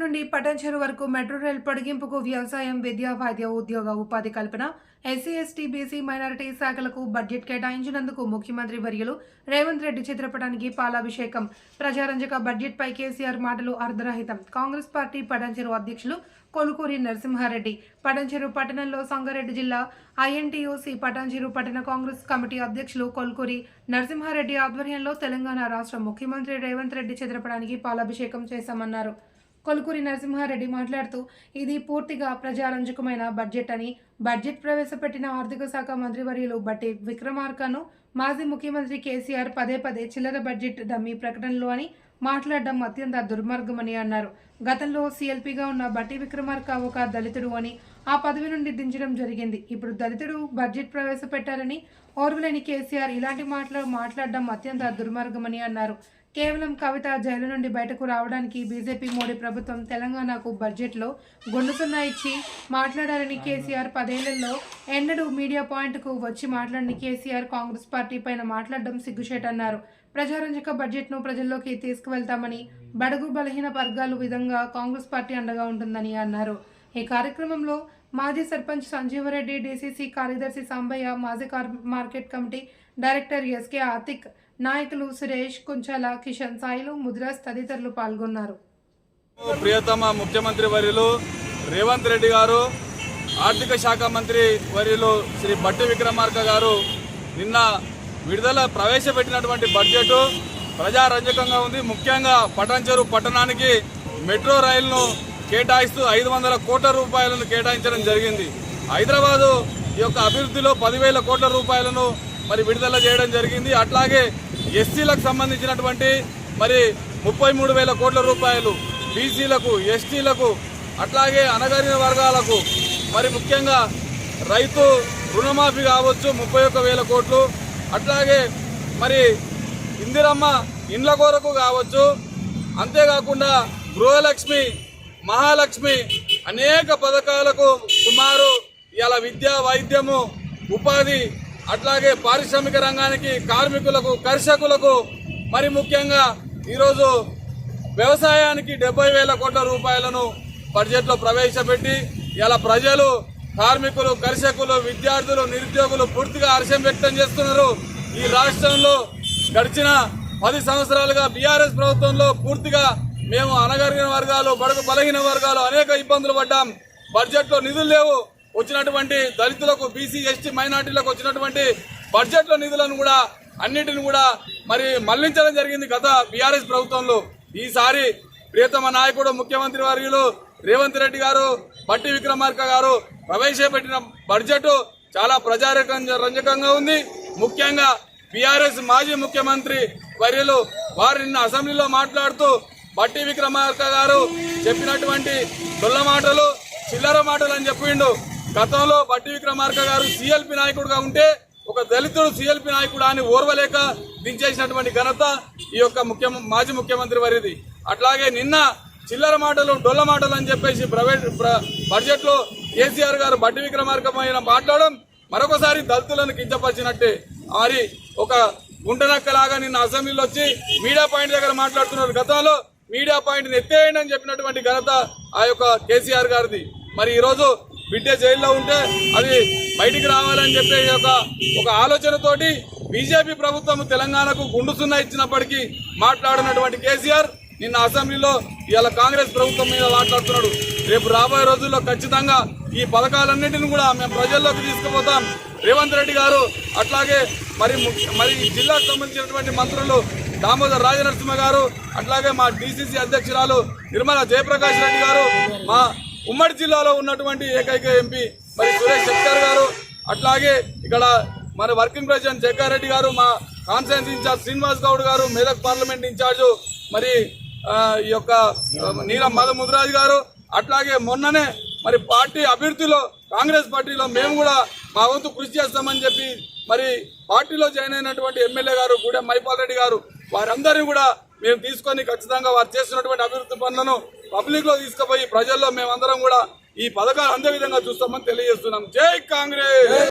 నుండి పటంచెరు వరకు metro rail పొడిగింపుకు వ్యవసాయం విద్యా వైద్య ఉద్యోగ ఉపాధి కల్పన ఎస్సీ ఎస్టీ బీసీ మైనారిటీ శాఖలకు బడ్జెట్ కేటాయించినందుకు ముఖ్యమంత్రి వర్యులు రేవంత్ రెడ్డి చిత్రపటానికి పాలాభిషేకం. ప్రజారంజక బడ్జెట్ పై కేసీఆర్ మాటలు అర్ధరహితం. కాంగ్రెస్ పార్టీ పటంచెరు అధ్యక్షులు కొలుకూరి నరసింహారెడ్డి. పటంచెరు పట్టణంలో సంగారెడ్డి జిల్లా ఐఎన్టీయూసీ పటాన్చెరు పట్టణ కాంగ్రెస్ కమిటీ అధ్యక్షులు కొల్కూరి నరసింహారెడ్డి ఆధ్వర్యంలో తెలంగాణ రాష్ట్ర ముఖ్యమంత్రి రేవంత్ రెడ్డి చిత్రపటానికి పాలాభిషేకం చేశామన్నారు. కొలుకూరి నరసింహారెడ్డి మాట్లాడుతూ ఇది పూర్తిగా ప్రజారంజకమైన బడ్జెట్ అని. బడ్జెట్ ప్రవేశపెట్టిన ఆర్థిక శాఖ మంత్రివర్యులు బట్టి విక్రమార్కను మాజీ ముఖ్యమంత్రి కేసీఆర్ పదే పదే చిల్లర బడ్జెట్ డమ్మీ ప్రకటనలో అని మాట్లాడడం అత్యంత దుర్మార్గమని అన్నారు. గతంలో సీఎల్పీగా ఉన్న బట్టి విక్రమార్క ఒక దళితుడు అని ఆ పదవి నుండి దించడం జరిగింది. ఇప్పుడు దళితుడు బడ్జెట్ ప్రవేశపెట్టారని ఓర్వలేని కేసీఆర్ ఇలాంటి మాటలు మాట్లాడడం అత్యంత దుర్మార్గమని అన్నారు. కేవలం కవిత జైలు నుండి బయటకు రావడానికి బీజేపీ మోడీ ప్రభుత్వం తెలంగాణకు బడ్జెట్లో గుండుసున్నా ఇచ్చి మాట్లాడారని కేసీఆర్ పదేళ్ళలో ఎన్నడూ మీడియా పాయింట్కు వచ్చి మాట్లాడిన కేసీఆర్ కాంగ్రెస్ పార్టీ పైన మాట్లాడడం సిగ్గుచేటన్నారు. ప్రజారంజక బడ్జెట్ను ప్రజల్లోకి తీసుకువెళ్తామని బడుగు బలహీన వర్గాలు విధంగా కాంగ్రెస్ పార్టీ అండగా ఉంటుందని అన్నారు. ఈ కార్యక్రమంలో మాజీ సర్పంచ్ సంజీవరెడ్డి డీసీసీ కార్యదర్శి సాంబయ్య మాజీ car market committee director SK Atiq నాయకులు సురేష్ కుంచాల కిషన్ సాయిలు ముద్రాస్ తదితరులు పాల్గొన్నారు. ప్రియతమ ముఖ్యమంత్రి వర్యులు రేవంత్ రెడ్డి గారు ఆర్థిక శాఖ మంత్రి వర్యులు శ్రీ బట్టి విక్రమార్క గారు నిన్న విడుదల ప్రవేశపెట్టినటువంటి బడ్జెట్ ప్రజారంజకంగా ఉంది. ముఖ్యంగా పటంచెరు పట్టణానికి మెట్రో రైలును కేటాయిస్తూ ఐదు వందల కోట్ల రూపాయలను కేటాయించడం జరిగింది. హైదరాబాదు ఈ యొక్క అభివృద్ధిలో పదివేల కోట్ల రూపాయలను మరి విడుదల చేయడం జరిగింది. అట్లాగే ఎస్సీలకు సంబంధించినటువంటి మరి ముప్పై మూడు వేల కోట్ల రూపాయలు బీసీలకు ఎస్టీలకు అట్లాగే అనగారిన వర్గాలకు మరి ముఖ్యంగా రైతు రుణమాఫీ కావచ్చు ముప్పై ఒక్క వేల కోట్లు అట్లాగే మరి ఇందిరమ్మ ఇండ్ల కొరకు కావచ్చు అంతేకాకుండా గృహలక్ష్మి మహాలక్ష్మి అనేక పథకాలకు సుమారు ఇలా విద్య వైద్యము ఉపాధి అట్లాగే పారిశ్రామిక రంగానికి కార్మికులకు కర్షకులకు మరి ముఖ్యంగా ఈరోజు వ్యవసాయానికి డెబ్బై వేల కోట్ల రూపాయలను బడ్జెట్లో ప్రవేశపెట్టి ఇలా ప్రజలు కార్మికులు కర్షకులు విద్యార్థులు నిరుద్యోగులు పూర్తిగా హర్షం వ్యక్తం చేస్తున్నారు. ఈ రాష్ట్రంలో గడిచిన పది సంవత్సరాలుగా బీఆర్ఎస్ ప్రభుత్వంలో పూర్తిగా మేము అనగరిగిన వర్గాలు బడుగు బలహీన వర్గాలు అనేక ఇబ్బందులు పడ్డాం. బడ్జెట్లో నిధులు లేవు. వచ్చినటువంటి దళితులకు బీసీ ఎస్టీ మైనార్టీలకు వచ్చినటువంటి బడ్జెట్లో నిధులను కూడా అన్నిటిని కూడా మరి మళ్ళించడం జరిగింది గత బీఆర్ఎస్ ప్రభుత్వంలో. ఈసారి ప్రియతమ నాయకుడు ముఖ్యమంత్రి వర్యులు రేవంత్ రెడ్డి గారు బట్టి విక్రమార్క గారు ప్రవేశపెట్టిన బడ్జెట్ చాలా ప్రజారంజకంగా ఉంది. ముఖ్యంగా బీఆర్ఎస్ మాజీ ముఖ్యమంత్రి వర్యులు వారు నిన్న అసెంబ్లీలో మాట్లాడుతూ బట్టి విక్రమార్క గారు చెప్పినటువంటి దొల్ల మాటలు చిల్లర మాటలు అని చెప్పిండు. గతంలో బట్టి విక్రమార్క గారు సిఎల్పి నాయకుడుగా ఉంటే ఒక దళితుడు సిఎల్పి నాయకుడు అని ఓర్వలేక దించేసినటువంటి ఘనత ఈ యొక్క ముఖ్య మాజీ ముఖ్యమంత్రి వారిది. అట్లాగే నిన్న చిల్లర మాటలు డొల్ల మాటలు అని చెప్పేసి ప్రైవేట్ బడ్జెట్లో కేసీఆర్ గారు బట్టి విక్రమార్కమైన మాట్లాడడం మరొకసారి దళితులను కించపరిచినట్టే. మరి ఒక గుంటనక్కలాగా నిన్న అసెంబ్లీలో వచ్చి మీడియా పాయింట్ దగ్గర మాట్లాడుతున్నారు. గతంలో మీడియా పాయింట్ ఎత్తేయండి అని చెప్పినటువంటి ఘనత ఆ యొక్క కేసీఆర్ గారిది. మరి ఈరోజు బిడ్డ జైల్లో ఉంటే అది బయటికి రావాలని చెప్పే ఒక ఒక ఆలోచనతోటి బీజేపీ ప్రభుత్వం తెలంగాణకు గుండు సున్నా ఇచ్చినప్పటికీ మాట్లాడినటువంటి కేసీఆర్ నిన్న అసెంబ్లీలో ఇవాళ కాంగ్రెస్ ప్రభుత్వం మీద మాట్లాడుతున్నాడు. రేపు రాబోయే రోజుల్లో ఖచ్చితంగా ఈ పథకాలన్నింటిని కూడా మేము ప్రజల్లోకి తీసుకుపోతాం. రేవంత్ రెడ్డి గారు అట్లాగే మరి ముఖ్య- మరి ఈ జిల్లాకు సంబంధించినటువంటి మంత్రులు దామోదర్ రాజనరసింహ గారు అట్లాగే మా డిసిసి అధ్యక్షురాలు నిర్మలా జయప్రకాష్ రెడ్డి గారు మా ఉమ్మడి జిల్లాలో ఉన్నటువంటి ఏకైక ఎంపీ మరి సురేష్ శెట్టర్ గారు అట్లాగే ఇక్కడ మన వర్కింగ్ ప్రెసిడెంట్ జగ్గారెడ్డి గారు మా కాన్ఫరెన్స్ ఇన్ఛార్జ్ శ్రీనివాస్ గౌడ్ గారు మెదక్ పార్లమెంట్ ఇన్ఛార్జ్ మరి ఈ యొక్క నీలం మద ముదిరాజు గారు అట్లాగే మొన్ననే మరి పార్టీ అభివృద్ధిలో కాంగ్రెస్ పార్టీలో మేము కూడా మా వంతు కృషి చేస్తామని చెప్పి మరి పార్టీలో జాయిన్ అయినటువంటి ఎమ్మెల్యే గారు గూడెం మైపాల్ రెడ్డి గారు వారందరూ కూడా మేము తీసుకొని ఖచ్చితంగా వారు చేస్తున్నటువంటి అభివృద్ధి పనులను పబ్లిక్లో తీసుకుపోయి ప్రజల్లో మేమందరం కూడా ఈ పథకాలు అందే విధంగా చూస్తామని తెలియజేస్తున్నాం. జై కాంగ్రెస్!